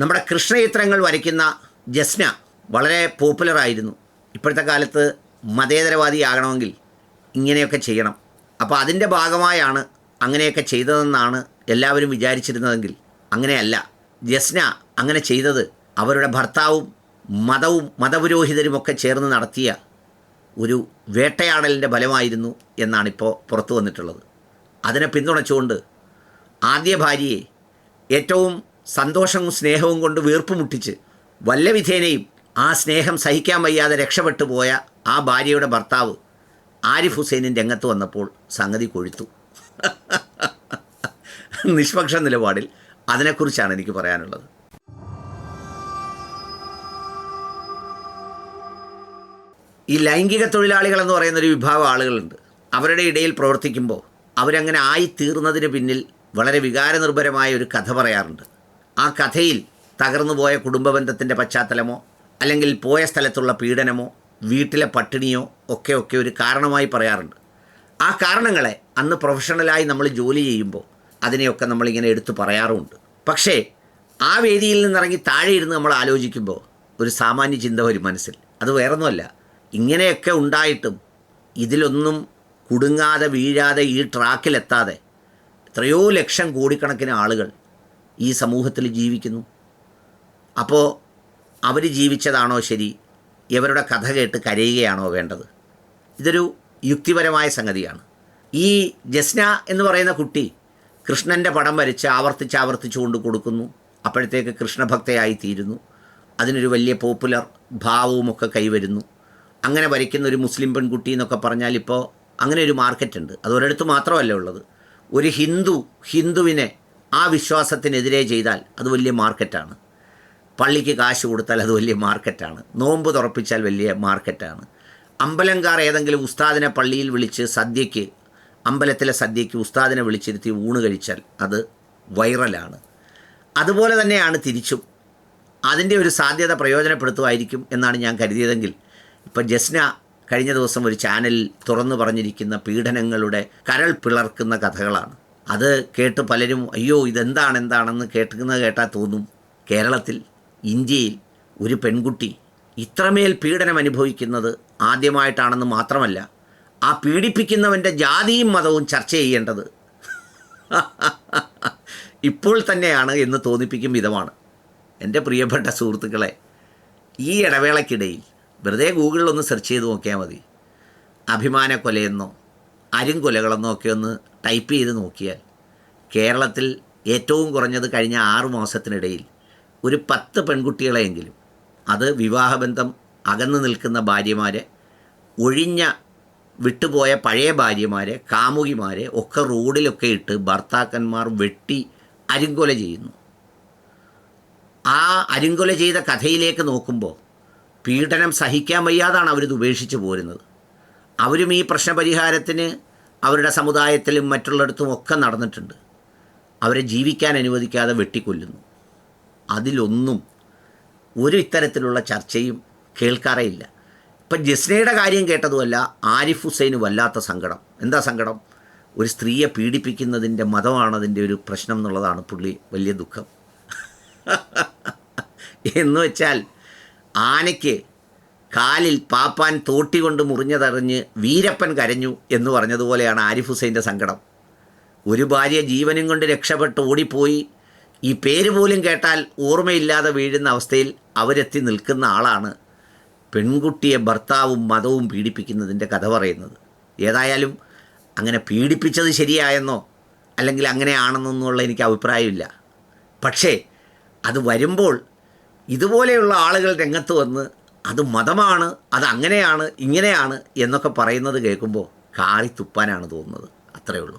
നമ്മുടെ കൃഷ്ണചിത്രങ്ങൾ വരയ്ക്കുന്ന ജസ്ന വളരെ പോപ്പുലറായിരുന്നു. ഇപ്പോഴത്തെ കാലത്ത് മതേതരവാദിയാകണമെങ്കിൽ ഇങ്ങനെയൊക്കെ ചെയ്യണം. അപ്പോൾ അതിന്റെ ഭാഗമായാണ് അങ്ങനെയൊക്കെ ചെയ്തതെന്നാണ് എല്ലാവരും വിചാരിച്ചിരുന്നതെങ്കിൽ അങ്ങനെയല്ല. ജസ്ന അങ്ങനെ ചെയ്തത് അവരുടെ ഭർത്താവും മതവും മതപുരോഹിതരുമൊക്കെ ചേർന്ന് നടത്തിയ ഒരു വേട്ടയാടലിന്റെ ഫലമായിരുന്നു എന്നാണിപ്പോൾ പുറത്തു വന്നിട്ടുള്ളത്. അതിനെ പിന്തുണച്ചുകൊണ്ട് ആദ്യ ഭാര്യയെ ഏറ്റവും സന്തോഷവും സ്നേഹവും കൊണ്ട് വീർപ്പ് മുട്ടിച്ച് വല്ല വിധേനയും ആ സ്നേഹം സഹിക്കാൻ വയ്യാതെ രക്ഷപ്പെട്ടു പോയ ആ ഭാര്യയുടെ ഭർത്താവ് ആരിഫ് ഹുസൈനും രംഗത്ത് വന്നപ്പോൾ സംഗതി കൊഴുത്തു. നിഷ്പക്ഷ നിലപാടിൽ അതിനെക്കുറിച്ചാണ് എനിക്ക് പറയാനുള്ളത്. ഈ ലൈംഗിക തൊഴിലാളികൾ എന്ന് പറയുന്ന ഒരു വിഭാഗം ആളുകളുണ്ട്. അവരുടെ ഇടയിൽ പ്രവർത്തിക്കുമ്പോൾ അവരങ്ങനെ ആയിത്തീർന്നതിന് പിന്നിൽ വളരെ വികാരനിർഭരമായ ഒരു കഥ പറയാറുണ്ട്. ആ കഥയിൽ തകർന്നു പോയ കുടുംബബന്ധത്തിന്റെ പശ്ചാത്തലമോ അല്ലെങ്കിൽ പോയ സ്ഥലത്തുള്ള പീഡനമോ വീട്ടിലെ പട്ടിണിയോ ഒക്കെ ഒക്കെ ഒരു കാരണമായി പറയാറുണ്ട്. ആ കാരണങ്ങളെ അന്ന് പ്രൊഫഷണലായി നമ്മൾ ജോലി ചെയ്യുമ്പോൾ അതിനെയൊക്കെ നമ്മളിങ്ങനെ എടുത്തു പറയാറുമുണ്ട്. പക്ഷേ ആ വേദിയിൽ നിന്നിറങ്ങി താഴെ ഇരുന്ന് നമ്മൾ ആലോചിക്കുമ്പോൾ ഒരു സാമാന്യ ചിന്ത വരും മനസ്സിൽ. അത് വേറൊന്നുമല്ല. ഇങ്ങനെയൊക്കെ ഉണ്ടായിട്ടും ഇതിലൊന്നും കുടുങ്ങാതെ വീഴാതെ ഈ ട്രാക്കിലെത്താതെ എത്രയോ ലക്ഷം കോടിക്കണക്കിന് ആളുകൾ ഈ സമൂഹത്തിൽ ജീവിക്കുന്നു. അപ്പോൾ അവർ ജീവിച്ചതാണോ ശരി? ഇവരുടെ കഥ കേട്ട് കരയുകയാണോ വേണ്ടത്? ഇതൊരു യുക്തിപരമായ സംഗതിയാണ്. ഈ ജസ്ന എന്ന് പറയുന്ന കുട്ടി കൃഷ്ണന്റെ പടം വരച്ച് ആവർത്തിച്ച് ആവർത്തിച്ചു കൊണ്ട് കൊടുക്കുന്നു. അപ്പോഴത്തേക്ക് കൃഷ്ണഭക്തയായി തീരുന്നു. അതിനൊരു വലിയ പോപ്പുലർ ഭാവവുമൊക്കെ കൈവരുന്നു. അങ്ങനെ വരയ്ക്കുന്ന ഒരു മുസ്ലിം പെൺകുട്ടി എന്നൊക്കെ പറഞ്ഞാൽ ഇപ്പോൾ അങ്ങനെ ഒരു മാർക്കറ്റ് ഉണ്ട് അത് ഒരിടത്ത് മാത്രമല്ല ഉള്ളത്. ഒരു ഹിന്ദു ഹിന്ദുവിനെ ആ വിശ്വാസത്തിനെതിരെ ചെയ്താൽ അത് വലിയ മാർക്കറ്റാണ്. പള്ളിക്ക് കാശ് കൊടുത്താൽ അത് വലിയ മാർക്കറ്റാണ്. നോമ്പ് തുറപ്പിച്ചാൽ വലിയ മാർക്കറ്റാണ്. അമ്പലംകാർ ഏതെങ്കിലും ഉസ്താദിനെ പള്ളിയിൽ വിളിച്ച് സദ്യയ്ക്ക് അമ്പലത്തിലെ സദ്യയ്ക്ക് ഉസ്താദിനെ വിളിച്ചിരുത്തി ഊണ് കഴിച്ചാൽ അത് വൈറലാണ്. അതുപോലെ തന്നെയാണ് തിരിച്ചും. അതിന്റെ ഒരു സാധ്യത പ്രയോജനപ്പെടുത്തുമായിരിക്കും എന്നാണ് ഞാൻ കരുതിയതെങ്കിൽ ഇപ്പം ജസ്ന കഴിഞ്ഞ ദിവസം ഒരു ചാനലിൽ തുറന്നു പറഞ്ഞിരിക്കുന്ന പീഡനങ്ങളുടെ കരൾ പിളർക്കുന്ന കഥകളാണ്. അത് കേട്ട് പലരും അയ്യോ ഇതെന്താണ് എന്താണെന്ന് കേൾക്കുന്നത് കേട്ടാൽ തോന്നും. കേരളത്തിൽ ഇന്ത്യയിൽ ഒരു പെൺകുട്ടി ഇത്രമേൽ പീഡനം അനുഭവിക്കുന്നത് ആദ്യമായിട്ടാണെന്ന് മാത്രമല്ല ആ പീഡിപ്പിക്കുന്നവന്റെ ജാതിയും മതവും ചർച്ച ചെയ്യേണ്ടത് ഇപ്പോൾ തന്നെയാണ് എന്ന് തോന്നിപ്പിക്കും വിധമാണ്. എന്റെ പ്രിയപ്പെട്ട സുഹൃത്തുക്കളെ ഈ ഇടവേളയ്ക്കിടയിൽ വെറുതെ ഗൂഗിളിലൊന്ന് സെർച്ച് ചെയ്ത് നോക്കിയാൽ മതി. അഭിമാന കൊലയെന്നോ അരുംകൊലകളെന്നോ ഒക്കെ ഒന്ന് ടൈപ്പ് ചെയ്ത് നോക്കിയാൽ കേരളത്തിൽ ഏറ്റവും കുറഞ്ഞത് കഴിഞ്ഞ ആറ് മാസത്തിനിടയിൽ ഒരു പത്ത് പെൺകുട്ടികളെയെങ്കിലും അത് വിവാഹബന്ധം അകന്നു നിൽക്കുന്ന ഭാര്യമാരെ ഒഴിഞ്ഞ വിട്ടുപോയ പഴയ ഭാര്യമാരെ കാമുകിമാരെ ഒക്കെ റോഡിലൊക്കെ ഇട്ട് ഭർത്താക്കന്മാർ വെട്ടി അരിങ്കൊല ചെയ്യുന്നു. ആ അരിങ്കൊല ചെയ്ത കഥയിലേക്ക് നോക്കുമ്പോൾ പീഡനം സഹിക്കാൻ വയ്യാതാണ് അവരിത് ഉപേക്ഷിച്ച് പോരുന്നത്. അവരും ഈ പ്രശ്നപരിഹാരത്തിന് അവരുടെ സമുദായത്തിലും മറ്റുള്ളിടത്തും ഒക്കെ നടന്നിട്ടുണ്ട്. അവരെ ജീവിക്കാൻ അനുവദിക്കാതെ വെട്ടിക്കൊല്ലുന്നു. അതിലൊന്നും ഒരു ഇത്തരത്തിലുള്ള ചർച്ചയും കേൾക്കാറേയില്ല. ഇപ്പം ജസ്നയുടെ കാര്യം കേട്ടതുമല്ല ആരിഫ് ഹുസൈന് വല്ലാത്ത സങ്കടം. എന്താ സങ്കടം? ഒരു സ്ത്രീയെ പീഡിപ്പിക്കുന്നതിന്റെ മതമാണ് അതിന്റെ ഒരു പ്രശ്നം എന്നുള്ളതാണ് പുള്ളി വലിയ ദുഃഖം. എന്ന് വെച്ചാൽ ആനയ്ക്ക് കാലിൽ പാപ്പാൻ തോട്ടി കൊണ്ട് മുറിഞ്ഞതറിഞ്ഞ് വീരപ്പൻ കരഞ്ഞു എന്ന് പറഞ്ഞതുപോലെയാണ് ആരിഫ് ഹുസൈന്റെ സങ്കടം. ഒരു ഭാര്യ ജീവനും കൊണ്ട് രക്ഷപ്പെട്ട് ഓടിപ്പോയി. ഈ പേര് പോലും കേട്ടാൽ ഓർമ്മയില്ലാതെ വീഴുന്ന അവസ്ഥയിൽ അവരെത്തി നിൽക്കുന്ന ആളാണ് പെൺകുട്ടിയെ ഭർത്താവും മതവും പീഡിപ്പിക്കുന്നതിന്റെ കഥ പറയുന്നത്. ഏതായാലും അങ്ങനെ പീഡിപ്പിച്ചത് ശരിയായെന്നോ അല്ലെങ്കിൽ അങ്ങനെയാണെന്നൊന്നുള്ള എനിക്ക് അഭിപ്രായമില്ല. പക്ഷേ അത് വരുമ്പോൾ ഇതുപോലെയുള്ള ആളുകൾ രംഗത്ത് വന്ന് അത് മതമാണ് അത് അങ്ങനെയാണ് ഇങ്ങനെയാണ് എന്നൊക്കെ പറയുന്നത് കേൾക്കുമ്പോൾ കാറി തുപ്പാനാണ് തോന്നുന്നത്. അത്രയേ ഉള്ളൂ.